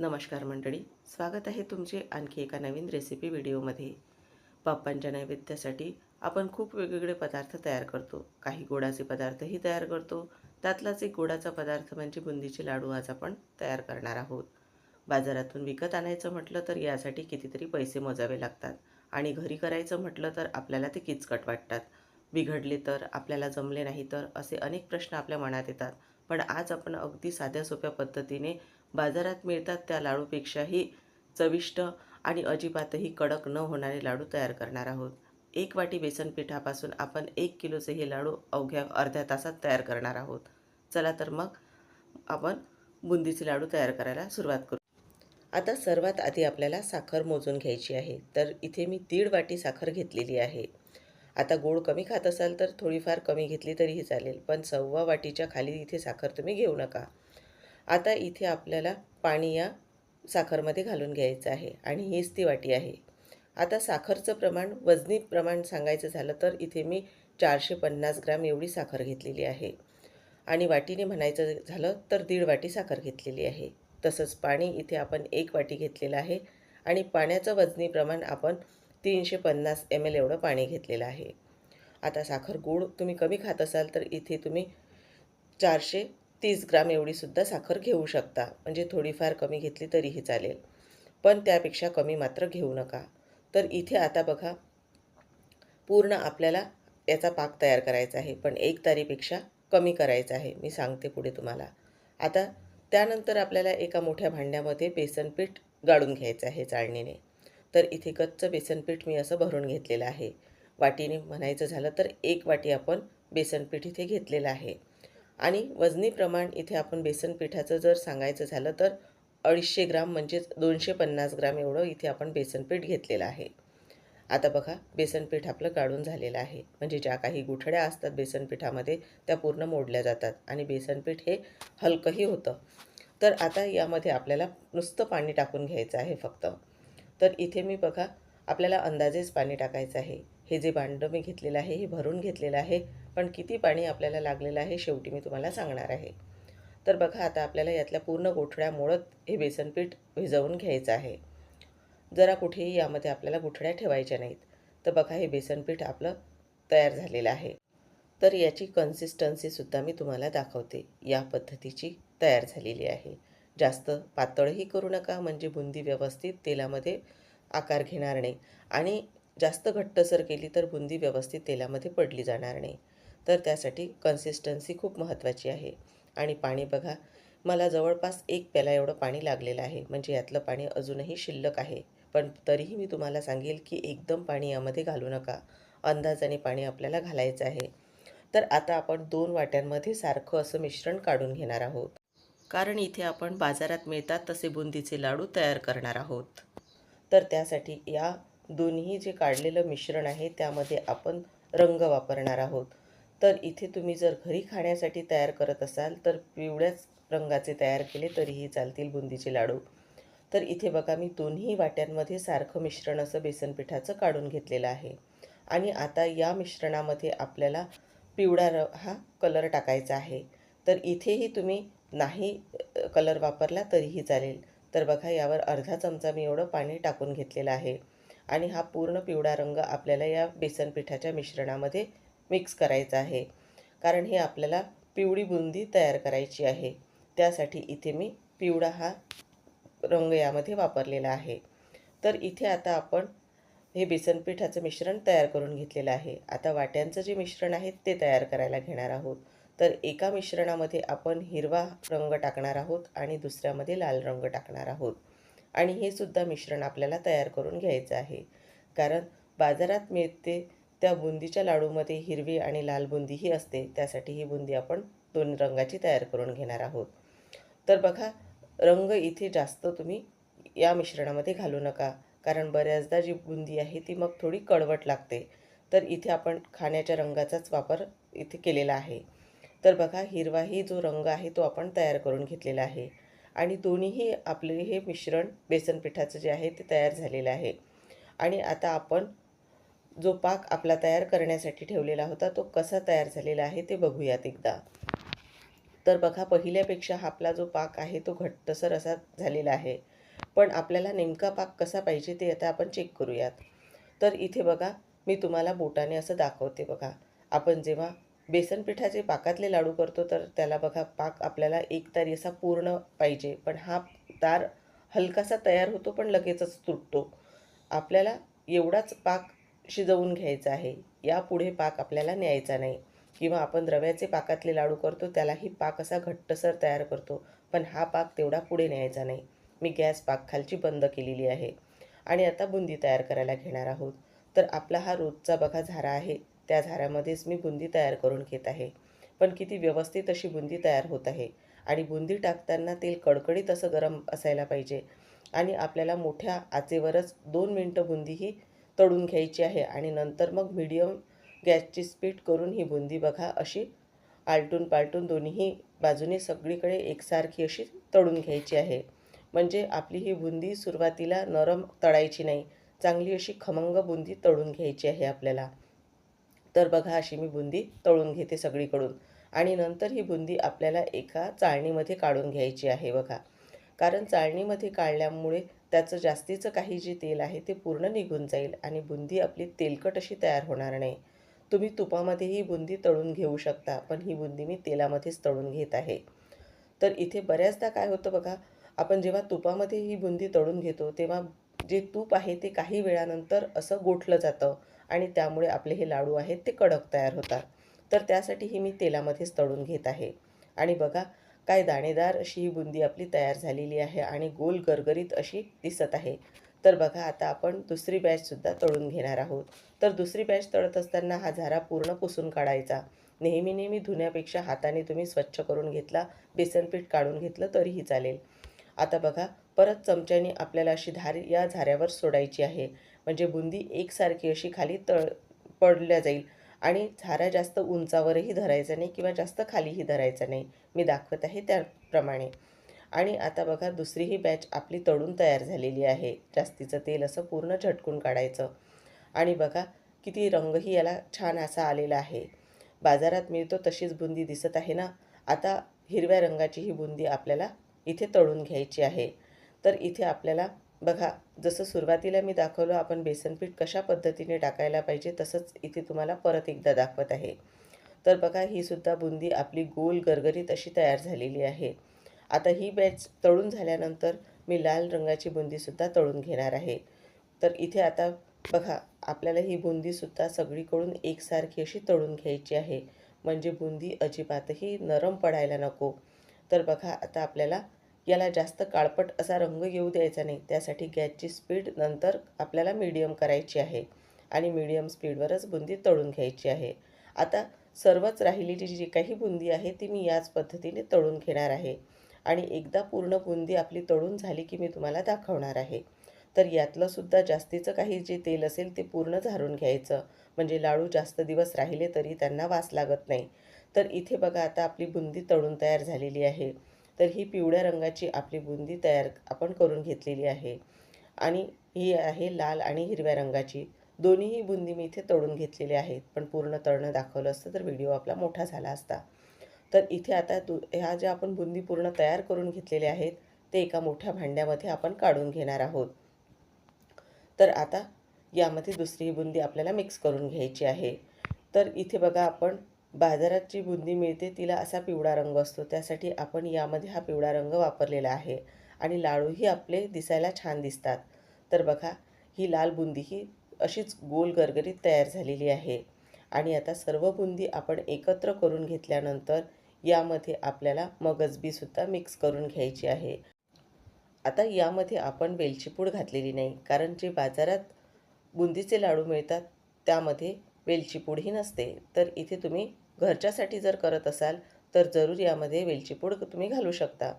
नमस्कार मंडळी स्वागत आहे तुमचे आणखी एका नवीन रेसिपी व्हिडिओमध्ये बाप्पांच्या नैवेद्यासाठी आपण खूप वेगवेगळे पदार्थ तयार करतो. काही गोडाचे पदार्थही तयार करतो. त्यातलाच एक गोडाचा पदार्थ म्हणजे बुंदीचे लाडू आज आपण तयार करणार आहोत. बाजारातून विकत आणायचं म्हटलं तर यासाठी कितीतरी पैसे मोजावे लागतात आणि घरी करायचं म्हटलं तर आपल्याला ते किचकट वाटतात. बिघडले तर आपल्याला जमले नाही तर असे अनेक प्रश्न आपल्या मनात येतात. पण आज आपण अगदी साध्या सोप्या पद्धतीने बाजारात मिळतात त्या लाडूपेक्षाही चविष्ट आणि अजिबातही कडक न होणारे लाडू तयार करणार आहोत. एक वाटी बेसन पिठापासून आपण एक किलोचे हे लाडू अवघ्या अर्ध्या तासात तयार करणार आहोत. चला तर मग आपण बुंदीचे लाडू तयार करायला सुरुवात करू. आता सर्वात आधी आपल्याला साखर मोजून घ्यायची आहे. तर इथे मी दीड वाटी साखर घेतलेली आहे. आता गोड कमी खात असाल तर थोडीफार कमी घेतली तरीही चालेल. पण सव्वा वाटीच्या खाली इथे साखर तुम्ही घेऊ नका. आता इथे आपल्याला पाणी या साखरमध्ये घालून घ्यायचं आहे आणि हीच ती वाटी आहे. आता साखरचं प्रमाण वजनी प्रमाण सांगायचं झालं तर इथे मी चारशे पन्नास ग्राम एवढी साखर घेतलेली आहे. आणि वाटीने म्हणायचं झालं तर दीड वाटी साखर घेतलेली आहे. तसंच पाणी इथे आपण एक वाटी घेतलेलं आहे आणि पाण्याचं वजनी प्रमाण आपण तीनशे पन्नास एम एल एवढं पाणी घेतलेलं आहे. आता साखर गोड तुम्ही कमी खात असाल तर इथे तुम्ही चारशे तीस ग्राम एवढीसुद्धा साखर घेऊ शकता. म्हणजे थोडीफार कमी घेतली तरीही चालेल. पण त्यापेक्षा कमी मात्र घेऊ नका. तर इथे आता बघा पूर्ण आपल्याला याचा पाक तयार करायचा आहे. पण एक तारीपेक्षा कमी करायचा आहे. मी सांगते पुढे तुम्हाला. आता त्यानंतर आपल्याला एका मोठ्या भांड्यामध्ये बेसनपीठ गाळून घ्यायचं आहे चाळणीने. तर इथे कच्चं बेसनपीठ मी असं भरून घेतलेलं आहे. वाटीने म्हणायचं झालं तर एक वाटी आपण बेसनपीठ इथे घेतलेलं आहे. आणि वजनी प्रमाण इथे आपण बेसन पिठाचं जर सांगायचं झालं तर अडीचशे ग्राम म्हणजेच दोनशे पन्नास ग्राम एवढं इथे आपण बेसनपीठ घेतलेलं आहे. आता बघा बेसनपीठ आपलं काढून झालेलं आहे. म्हणजे ज्या काही गुठड्या असतात बेसनपीठामध्ये त्या पूर्ण मोडल्या जातात आणि बेसनपीठ हे हलकंही होतं. तर आता यामध्ये आपल्याला नुसतं पाणी टाकून घ्यायचं आहे फक्त. तर इथे मी बघा आपल्याला अंदाजेच पाणी टाकायचं आहे. हे जे भांडं मी घेतलेलं आहे हे भरून घेतलेलं आहे. पण किती पाणी आपल्याला लागलेलं आहे शेवटी मी तुम्हाला सांगणार आहे. तर बघा आता आपल्याला यातल्या पूर्ण गोठड्या मोडत हे बेसनपीठ भिजवून घ्यायचं आहे. जरा कुठेही यामध्ये आपल्याला गुठड्या ठेवायच्या नाहीत. तर बघा हे बेसनपीठ आपलं तयार झालेलं आहे. तर याची कन्सिस्टन्सीसुद्धा मी तुम्हाला दाखवते. या पद्धतीची तयार झालेली आहे. जास्त पातळही करू नका म्हणजे बुंदी व्यवस्थित तेलामध्ये आकार घेणार नाही. आणि जास्त घट्टसर केली तर बुंदी व्यवस्थित तेलामध्ये पडली जाणार नाही. तर त्यासाठी कन्सिस्टन्सी खूप महत्त्वाची आहे. आणि पाणी बघा मला जवळपास एक प्याला एवढं पाणी लागलेलं आहे. म्हणजे यातलं पाणी अजूनही शिल्लक आहे. पण तरीही मी तुम्हाला सांगेल की एकदम पाणी यामध्ये घालू नका. अंदाजाने पाणी आपल्याला घालायचं आहे. तर आता आपण दोन वाट्यांमध्ये सारखं असं मिश्रण काढून घेणार आहोत. कारण इथे आपण बाजारात मिळतात तसे बुंदीचे लाडू तयार करणार आहोत. तर त्यासाठी या दोन्ही जे काढलेलं मिश्रण आहे त्यामध्ये आपण रंग वापरणार आहोत. तर इथे तुम्ही जर घरी खाण्यासाठी तयार करत असाल तर पिवळ्याच रंगाचे तयार केले तरीही चालतील बुंदीचे लाडू. तर इथे बघा मी दोन्ही वाट्यांमध्ये सारखं मिश्रण असं बेसनपिठाचं काढून घेतलेलं आहे. आणि आता या मिश्रणामध्ये आपल्याला पिवळा र हा कलर टाकायचा आहे. तर इथेही तुम्ही नाही कलर वापरला तरीही चालेल. तर बघा यावर अर्धा चमचा मी एवढं पाणी टाकून घेतलेलं आहे. आणि हा पूर्ण पिवळा रंग आपल्याला या बेसन पिठाच्या मिश्रणामध्ये मिक्स करायचं आहे. कारण हे आपल्याला पिवळी बुंदी तयार करायची आहे. त्यासाठी इथे मी पिवळा हा रंग यामध्ये वापरलेला आहे. तर इथे आता आपण हे बेसनपीठाचं मिश्रण तयार करून घेतलेलं आहे. आता वाट्यांचं जे मिश्रण आहे ते तयार करायला घेणार आहोत. तर एका मिश्रणामध्ये आपण हिरवा रंग टाकणार आहोत आणि दुसऱ्यामध्ये लाल रंग टाकणार आहोत. आणि हे सुद्धा मिश्रण आपल्याला तयार करून घ्यायचं आहे. कारण बाजारात मिळते त्या बुंदीच्या लाडूमध्ये हिरवी आणि लाल बुंदीही असते. त्यासाठी ही बुंदी आपण दोन रंगाची तयार करून घेणार आहोत. तर बघा रंग इथे जास्त तुम्ही या मिश्रणामध्ये घालू नका. कारण बऱ्याचदा जी बुंदी आहे ती मग थोडी कडवट लागते. तर इथे आपण खाण्याच्या रंगाचाच वापर इथे केलेला आहे. तर बघा हिरवाही जो रंग आहे तो आपण तयार करून घेतलेला आहे. आणि दोन्हीही आपले हे मिश्रण बेसन पिठाचं जे आहे ते तयार झालेलं आहे. आणि आता आपण जो पाक आपला तयार करण्यासाठी ठेवलेला होता तो कसा तयार झालेला आहे ते बघूयात एकदा. तर बघा पहिल्यापेक्षा हा आपला जो पाक आहे तो घट्टसर असा झालेला आहे. पण आपल्याला नेमका पाक कसा पाहिजे ते आता आपण चेक करूयात. तर इथे बघा मी तुम्हाला बोटाने असं दाखवते बघा. आपण जेव्हा बेसन पिठाचे पाकातले लाडू करतो तर त्याला बघा पाक आपल्याला एक तारी असा पूर्ण पाहिजे. पण हा तार हलकासा तयार होतो पण लगेचच तुटतो. आपल्याला एवढाच पाक शिजवून घ्यायचा आहे. यापुढे पाक आपल्याला न्यायचा नाही. किंवा आपण रव्याचे पाकातले लाडू करतो त्यालाही पाक असा घट्टसर तयार करतो. पण हा पाक तेवढा पुढे न्यायचा नाही. मी गॅस पाक खालची बंद केलेली आहे. आणि आता बुंदी तयार करायला घेणार आहोत. तर आपला हा रोजचा बघा झारा आहे. त्या झाऱ्यामध्येच मी बुंदी तयार करून घेत आहे. पण किती व्यवस्थित अशी बुंदी तयार होत आहे. आणि बुंदी टाकताना तेल कडकडीत असं गरम असायला पाहिजे. आणि आपल्याला मोठ्या आचेवरच दोन मिनटं बुंदी ही तळून घ्यायची आहे आणि नंतर मग मीडियम गॅसची स्पीड करून ही बुंदी बघा अशी आलटून पालटून दोन्ही बाजूने सगळीकडे एकसारखी अशी तळून घ्यायची आहे. म्हणजे आपली ही बुंदी सुरुवातीला नरम तळायची नाही चांगली अशी खमंग बुंदी तळून घ्यायची आहे आपल्याला. तर बघा अशी मी बुंदी तळून घेते सगळीकडून. आणि नंतर ही बुंदी आपल्याला एका चाळणीमध्ये काढून घ्यायची आहे बघा. कारण चाळणीमध्ये काढल्यामुळे त्याचं जास्तीचं काही जे तेल आहे ते पूर्ण निघून जाईल आणि बुंदी आपली तेलकट अशी तयार होणार नाही. तुम्ही तुपामध्येही बुंदी तळून घेऊ शकता पण ही बुंदी मी तेलामध्येच तळून घेत आहे. तर इथे बऱ्याचदा काय होतं बघा आपण जेव्हा तुपामध्ये ही बुंदी तळून घेतो तेव्हा जे तूप आहे ते काही वेळानंतर असं गोठलं जातं आणि त्यामुळे आपले हे लाडू आहेत ते कडक तयार होतात. तर त्यासाठी ही मी तेलामध्येच तळून घेत आहे. आणि बघा काय दाणेदार अशी ही बुंदी आपली तयार झालेली आहे आणि गोल गरगरीत अशी दिसत आहे. तर बघा आता आपण दुसरी बॅचसुद्धा तळून घेणार आहोत. तर दुसरी बॅच तळत असताना हा झारा पूर्ण पुसून काढायचा. नेहमी नेहमी धुण्यापेक्षा हाताने तुम्ही स्वच्छ करून घेतला बेसनपीठ काढून घेतलं तरीही चालेल. आता बघा परत चमच्याने आपल्याला अशी धार या झाऱ्यावर सोडायची आहे. म्हणजे बुंदी एकसारखी अशी खाली तळ पडल्या जाईल. आणि झारा जास्त उंचावरही धरायचा नाही किंवा जास्त खालीही धरायचा नाही. मी दाखवत आहे त्याप्रमाणे. आणि आता बघा दुसरीही बॅच आपली तळून तयार झालेली आहे. जास्तीचं तेल असं पूर्ण झटकून काढायचं. आणि बघा किती रंगही याला छान असा आलेला आहे. बाजारात मिळतो तशीच बुंदी दिसत आहे ना? आता हिरव्या रंगाची ही बुंदी आपल्याला इथे तळून घ्यायची आहे. तर इथे आपल्याला बघा जसं सुरुवातीला मी दाखवलं आपण बेसनपीठ कशा पद्धतीने टाकायला पाहिजे तसंच इथे तुम्हाला परत एकदा दाखवत आहे. तर बघा ही सुद्धा बुंदी आपली गोल गरगरीत अशी तयार झालेली आहे. आता ही बॅच तळून झाल्यानंतर मी लाल रंगाची बुंदीसुद्धा तळून घेणार आहे. तर इथे आता बघा आपल्याला ही बुंदीसुद्धा सगळीकडून एकसारखी अशी तळून घ्यायची आहे. म्हणजे बुंदी अजिबातही नरम पडायला नको. तर बघा आता आपल्याला याला जास्त काळपट असा रंग येऊ द्यायचा नाही. त्यासाठी गॅसची स्पीड नंतर आपल्याला मीडियम करायची आहे आणि मीडियम स्पीडवरच बुंदी तळून घ्यायची आहे. आता सर्वच राहिलेली जी काही बुंदी आहे ती मी याच पद्धतीने तळून घेणार आहे. आणि एकदा पूर्ण बुंदी आपली तळून झाली की मी तुम्हाला दाखवणार आहे. तर यातलंसुद्धा जास्तीचं काही जे तेल असेल ते पूर्ण झारून घ्यायचं. म्हणजे लाडू जास्त दिवस राहिले तरी त्यांना वास लागत नाही. तर इथे बघा आता आपली बुंदी तळून तयार झालेली आहे. तर ही पिवळ्या रंगाची आपली बुंदी तयार आपण करून घेतलेली आहे. आणि ही आहे लाल आणि हिरव्या रंगाची. दोन्हीही बुंदी मी इथे तळून घेतलेले आहेत. पण पूर्ण तळणं दाखवलं असतं तर व्हिडिओ आपला मोठा झाला असता. तर इथे आता दु ह्या ज्या आपण बुंदी पूर्ण तयार करून घेतलेल्या आहेत ते एका मोठ्या भांड्यामध्ये आपण काढून घेणार आहोत. तर आता यामध्ये दुसरी बुंदी आपल्याला मिक्स करून घ्यायची आहे. तर इथे बघा आपण बाजारात जी बुंदी मिळते तिला असा पिवळा रंग असतो. त्यासाठी आपण यामध्ये हा पिवळा रंग वापरलेला आहे आणि लाडूही आपले दिसायला छान दिसतात. तर बघा ही लाल बुंदी ही अशीच गोल गरगरीत तयार झालेली आहे. आणि आता सर्व बुंदी आपण एकत्र करून घेतल्यानंतर यामध्ये आपल्याला मगजबीसुद्धा मिक्स करून घ्यायची आहे. आता यामध्ये आपण वेलची पूड घातलेली नाही कारण जे बाजारात बुंदीचे लाडू मिळतात त्यामध्ये वेलची पूडही नसते. तर इथे तुम्ही घरच्यासाठी जर करत असाल तर जरूर यामध्ये वेलची पूड तुम्ही घालू शकता.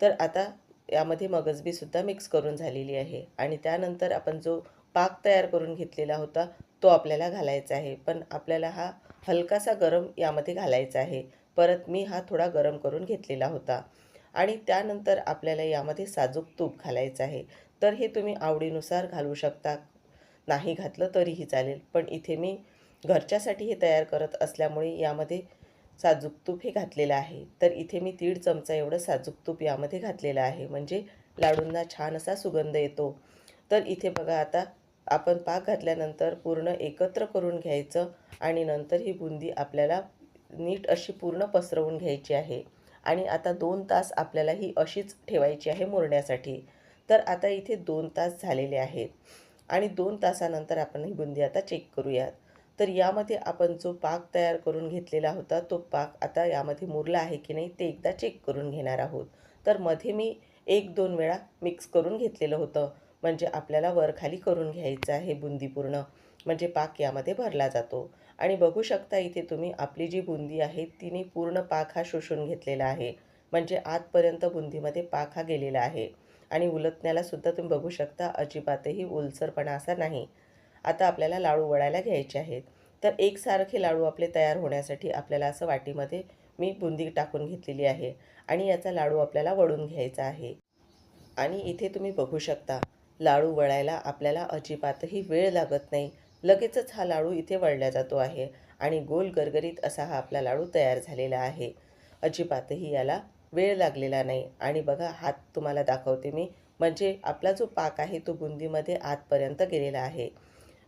तर आता यामध्ये मगजबीसुद्धा मिक्स करून झालेली आहे. आणि त्यानंतर आपण जो पाक तयार करून घेतलेला होता तो आपल्याला घालायचा आहे. पण आपल्याला हा हलकासा गरम यामध्ये घालायचा आहे. परत मी हा थोडा गरम करून घेतलेला होता. आणि त्यानंतर आपल्याला यामध्ये साजूक तूप घालायचं आहे. तर हे तुम्ही आवडीनुसार घालू शकता. नाही घातलं तरीही चालेल. पण इथे मी घरच्यासाठी हे तयार करत असल्यामुळे यामध्ये साजूक तूप हे घातलेलं आहे. तर इथे मी दीड चमचा एवढं साजूक तूप यामध्ये घातलेलं आहे. म्हणजे लाडूंना छान असा सुगंध येतो. तर इथे बघा आता आपण पाक घातल्यानंतर पूर्ण एकत्र करून घ्यायचं आणि नंतर ही बुंदी आपल्याला नीट अशी पूर्ण पसरवून घ्यायची आहे. आणि आता दोन तास आपल्याला ही अशीच ठेवायची आहे मुरण्यासाठी. तर आता इथे दोन तास झालेले आहेत. आणि दोन तासानंतर आपण ही बुंदी आता चेक करूयात. तर यामध्ये आपण जो पाक तयार करून घेतलेला होता तो पाक आता यामध्ये मुरला आहे की नाही ते एकदा चेक करून घेणार आहोत. तर मध्ये मी एक दोन वेळा मिक्स करून घेतलेलं होतं. म्हणजे आपल्याला वरखाली करून घ्यायचं आहे बुंदी पूर्ण म्हणजे पाक यामध्ये भरला जातो. आणि बघू शकता इथे तुम्ही आपली जी बुंदी आहे तिने पूर्ण पाक हा शोषून घेतलेला आहे. म्हणजे आतपर्यंत बुंदीमध्ये पाक हा गेलेला आहे. आणि उलटण्यालासुद्धा तुम्ही बघू शकता अजिबातही ओलसरपणा असा नाही. आता आपल्याला लाडू वळायला घ्यायचे आहेत. तर एकसारखे लाडू आपले तयार होण्यासाठी आपल्याला असं वाटीमध्ये मी बुंदी टाकून घेतलेली आहे आणि याचा लाडू आपल्याला वळून घ्यायचा आहे. आणि इथे तुम्ही बघू शकता लाडू वळायला आपल्याला अजिबातही वेळ लागत नाही. लगेचच हा लाडू इथे वळला जातो आहे आणि गोल गरगरीत असा हा आपला लाडू तयार झालेला आहे. अजिबातही याला वेळ लागलेला नाही. आणि बघा हात तुम्हाला दाखवते मी. म्हणजे आपला जो पाक आहे तो बुंदीमध्ये आतपर्यंत गेलेला आहे.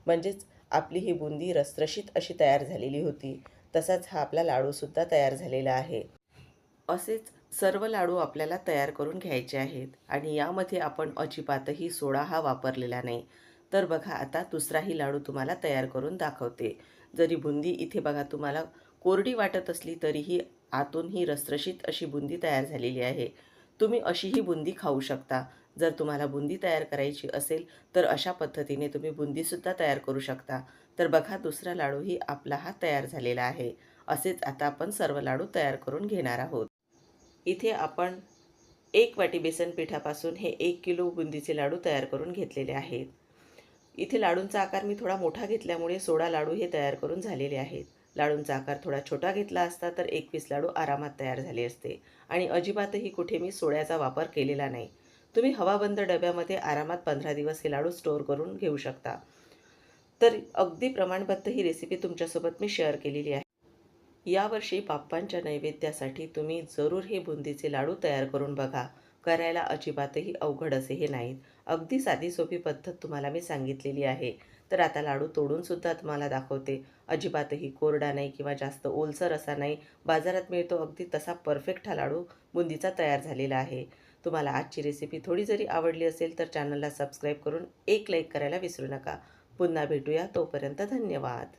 म्हणजेच आपली ही बुंदी रसरशीत अशी तयार झालेली होती. तसाच हा आपला लाडूसुद्धा तयार झालेला आहे. असेच सर्व लाडू आपल्याला तयार करून घ्यायचे आहेत आणि यामध्ये आपण अजिबातही सोडा हा वापरलेला नाही. तर बघा आता दुसराही लाडू तुम्हाला तयार करून दाखवते. जरी बुंदी इथे बघा तुम्हाला कोरडी वाटत असली तरीही आतून ही रसरशीत अशी बुंदी तयार झालेली आहे. तुम्ही अशीही बुंदी खाऊ शकता. जर तुम्हाला बुंदी तयार करायची असेल तर अशा पद्धतीने तुम्ही बुंदीसुद्धा तयार करू शकता. तर बघा दुसरा लाडूही आपला हा तयार झालेला आहे. असेच आता आपण सर्व लाडू तयार करून घेणार आहोत. इथे आपण एक वाटी बेसन पिठापासून हे एक किलो बुंदीचे लाडू तयार करून घेतलेले आहेत. इथे लाडूंचा आकार मी थोडा मोठा घेतल्यामुळे सोळा लाडू हे तयार करून झालेले आहेत. लाडूंचा आकार थोडा छोटा घेतला असता तर एकवीस लाडू आरामात तयार झाले असते. आणि अजिबातही कुठे मी सोड्याचा वापर केलेला नाही. तुम्ही हवाबंद डब्यामध्ये आरामात पंधरा दिवस हे लाडू स्टोअर करून घेऊ शकता. तर अगदी प्रमाणबद्ध ही रेसिपी तुमच्यासोबत मी शेअर केलेली आहे. यावर्षी बाप्पांच्या नैवेद्यासाठी तुम्ही जरूर हे बुंदीचे लाडू तयार करून बघा. करायला अजिबातही अवघड असे हे नाहीत. अगदी साधी सोपी पद्धत तुम्हाला मी सांगितलेली आहे. तर आता लाडू तोडूनसुद्धा तुम्हाला दाखवते. अजिबातही कोरडा नाही किंवा जास्त ओलसर असा नाही. बाजारात मिळतो अगदी तसा परफेक्ट हा लाडू बुंदीचा तयार झालेला आहे. तुम्हाला आजची रेसिपी थोडी जरी आवडली असेल तर चॅनलला सबस्क्राईब करून एक लाईक करायला विसरू नका. पुन्हा भेटूया तोपर्यंत धन्यवाद.